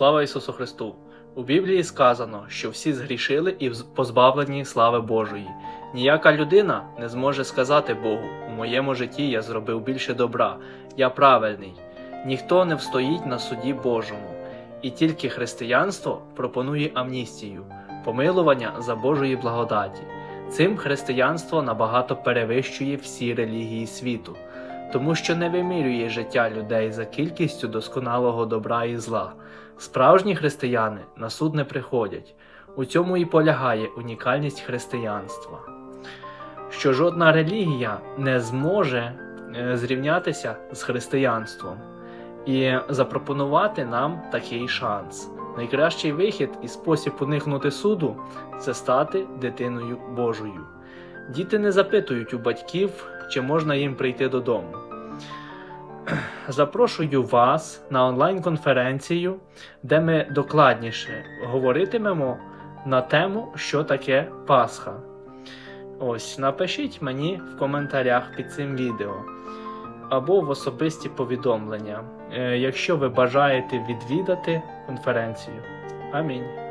Слава Ісусу Христу! У Біблії сказано, що всі згрішили і позбавлені слави Божої. Ніяка людина не зможе сказати Богу: у моєму житті я зробив більше добра, я правильний. Ніхто не встоїть на суді Божому. І тільки християнство пропонує амністію, помилування за Божої благодаті. Цим християнство набагато перевищує всі релігії світу, тому що не вимірює життя людей за кількістю досконалого добра і зла. Справжні християни на суд не приходять. У цьому і полягає унікальність християнства. Що жодна релігія не зможе е, зрівнятися з християнством і запропонувати нам такий шанс. Найкращий вихід і спосіб уникнути суду це стати дитиною Божою. Діти не запитують у батьків, чи можна їм прийти додому. Запрошую вас на онлайн-конференцію, де ми докладніше говоритимемо на тему, що таке Пасха. Ось, напишіть мені в коментарях під цим відео або в особисті повідомлення, е, якщо ви бажаєте відвідати конференцію. Амінь.